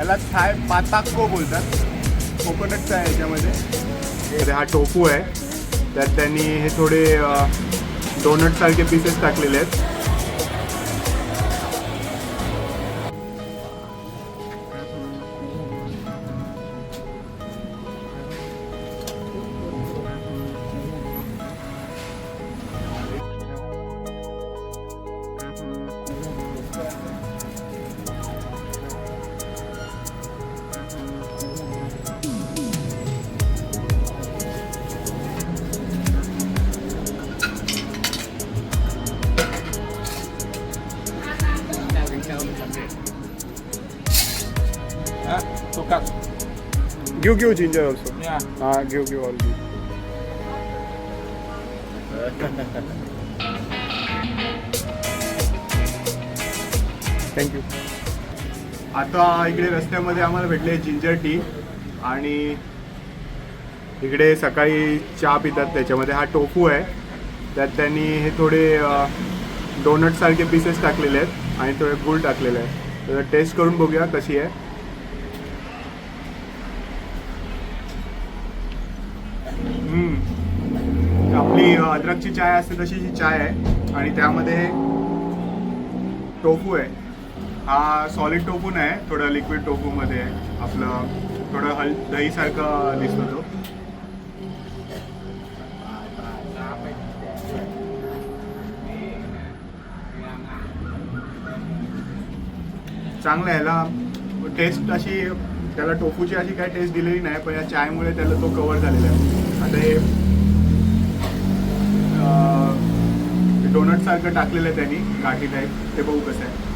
याला थाय पाताको बोलतात. कोकोनटचा आहे याच्यामध्ये. हा टोफू आहे. त्यात त्यांनी हे थोडे डोनट सारखे पीसेस टाकलेले आहेत. Suka. घेऊ घेऊ जिंजर ऑल्सो Yeah. हा घेऊ घेऊ ऑल घेऊ थँक्यू आता इकडे रस्त्यामध्ये आम्हाला भेटले जिंजर टी आणि इकडे सकाळी चहा पितात त्याच्यामध्ये. हा टोफू आहे. त्यात त्यांनी हे थोडे डोनट सारखे पीसेस टाकलेले आहेत आणि थोडे गुळ टाकलेले आहे तर टेस्ट करून बघूया कशी आहे हम्म. आपली अ, अद्रकची चाय असते तशी ही चाय आहे. आणि त्यामध्ये टोफू आहे. हा सॉलिड टोफू नाही थोडं लिक्विड टोफूमध्ये आहे आपलं थोडं हल दहीसारखं दिसतो तो. चांगलं आहे टेस्ट अशी त्याला टोफूची अशी काही टेस्ट दिलेली नाही पण या चायमुळे त्याला तो कवर झालेला आहे. आता हे डोनट सारखं टाकलेलं आहे त्यांनी गाठी टाईप ते बघू कसं आहे.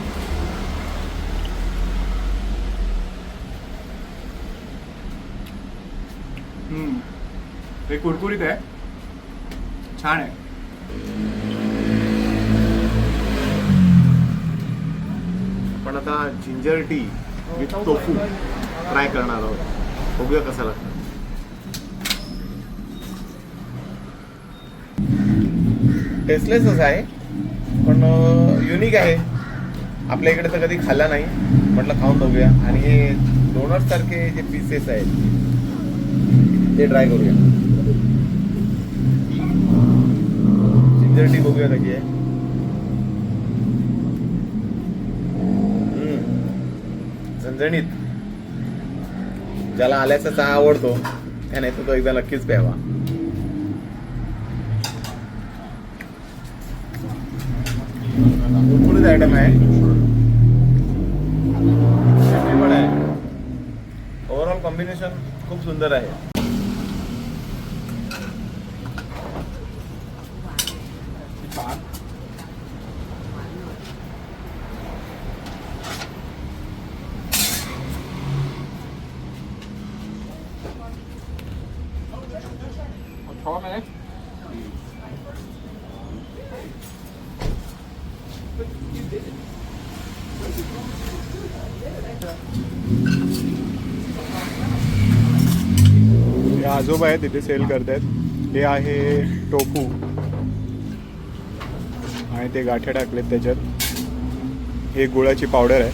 हे कुरकुरीत आहे. छान आहे. आपण आता ginger tea with tofu try करणार आहोत. बघूया कसा लागतं. टेस्टलेसच आहे पण युनिक आहे. आपल्या इकडे तर कधी खाल्ला नाही. म्हटलं खाऊन बघूया. आणि हे डोनट सारखे जे पीसेस आहेत ते ट्राय करूया. जिंजर टी बघूया कशी आहे. झणझणीत. ज्याला आल्याचा चहा आवडतो त्याने तो एकदा नक्कीच प्यावा. कुरकुरीत आयटम आहे. पण आहे. ओव्हरऑल कॉम्बिनेशन खूप सुंदर आहे. हे आजोबा आहेत तिथे सेल करतायत. हे आहे टोफू. आणि ते गाठ्या टाकलेत त्याच्यात. ही गुळाची पावडर आहे.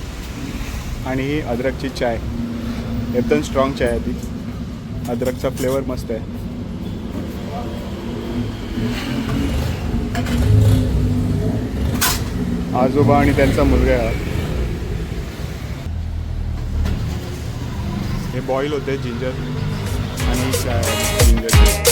आणि ही अद्रकची चाय. एकदम स्ट्रॉंग चाय आहे ती. अद्रकचा फ्लेवर मस्त आहे. आजोबा आणि त्यांचा मुलगा आहे. हे बॉईल होते जिंजर आणि चाय ginger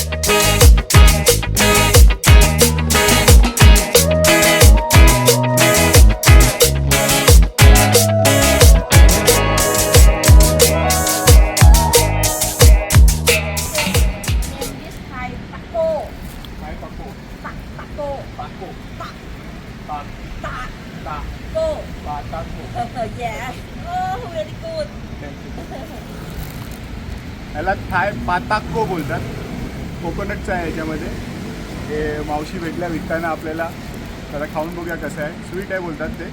Tak. Taco. yes. Oh, very good. याला थाय पाताक्को बोलतात कोकोनटचा आहे याच्यामध्ये हे मावशी भेटल्या विकताना आपल्याला त्याला खाऊन बघूया कसं आहे स्वीट आहे बोलतात ते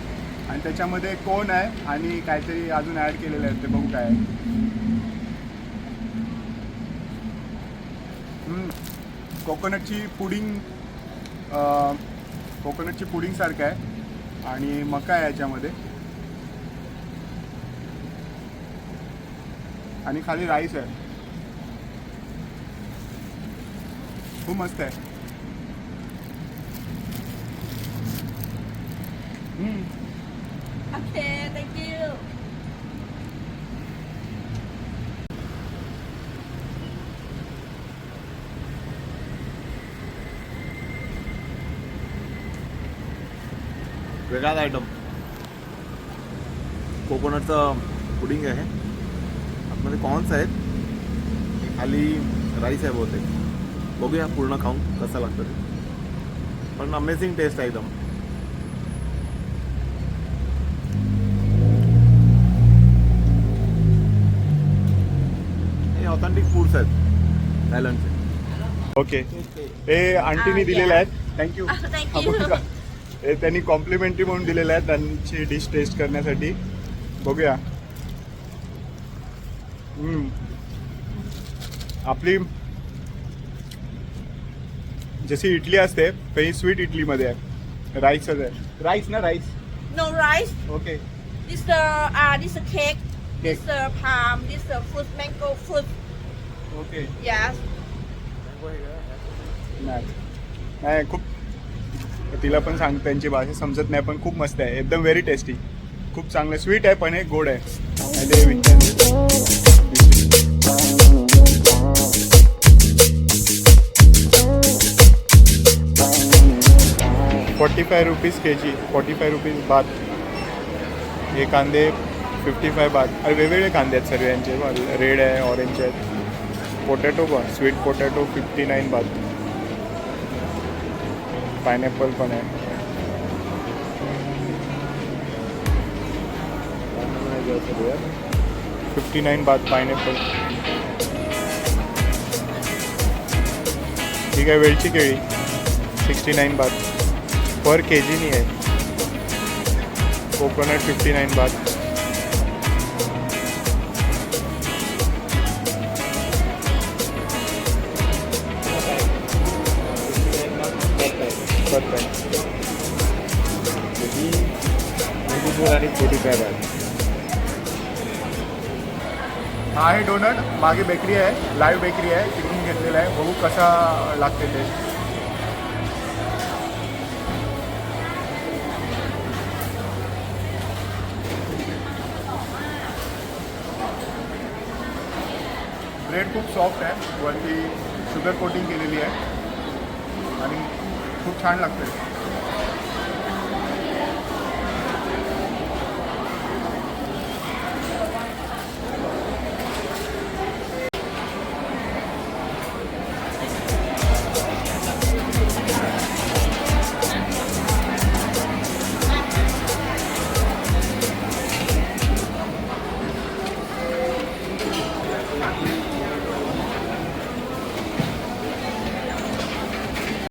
आणि त्याच्यामध्ये कोण आहे आणि काहीतरी अजून ॲड केलेलं आहे ते बघू काय आहे हम्म. कोकोनटची पुडिंग कोकोनटची पुडिंगसारखं आहे आणि मका आहे याच्यामध्ये आणि खाली राईस आहे खूप मस्त आहे हम्म. Okay, thank you. वेगळाच आयटम कोकोनटचं पुडिंग आहे. आतमध्ये कॉर्न्स आहेत. खाली राईस आहे बहुतेक. बघूया पूर्ण खाऊन कसं लागतं ते. पण अमेझिंग टेस्ट आहे एकदम. हे ऑथेंटिक फूड्स आहेत. थायलंडचे ओके हे आंटीनी Ah, दिलेले. आहेत. थँक्यू. हे त्यांनी कॉम्प्लिमेंटरी म्हणून दिलेले आहेत त्यांची डिश टेस्ट करण्यासाठी बघूया हम्म. आपली जशी इडली असते ही स्वीट इडलीमध्ये आहे राईसच आहे राईस ना rice No rice. Okay This uh, uh this uh, cake. This uh, palm. This uh, fruit mango fruit. Okay Yes. नाही नाही तिला पण सांग त्यांची भाषा समजत नाही पण खूप मस्त आहे. एकदम व्हेरी टेस्टी खूप चांगलं स्वीट आहे पण हे गोड आहे. आणि forty five rupees K G forty five rupees बात हे कांदे फिफ्टी फाय बात अरे वेगवेगळे कांदे आहेत सर्व यांचे रेड आहे ऑरेंज आहेत पोटॅटो पण स्वीट पोटॅटो फिफ्टी नाईन बात पायनॅपल पण आहे फिफ्टी नाईन बात पायनॅपल ठीक आहे वेलची केळी. सिक्स्टी नाईन बात पर के जीनी आहे कोकोनट फिफ्टी नाईन बात आणि फोर्टी फाय आहे हा आहे डोनट, मागे बेकरी आहे लाईव्ह बेकरी आहे तिकडून घेतलेला आहे बघू कसा लागते ते. ब्रेड खूप सॉफ्ट आहे, वरती शुगर कोटिंग केलेली आहे. आणि खूप छान लागते.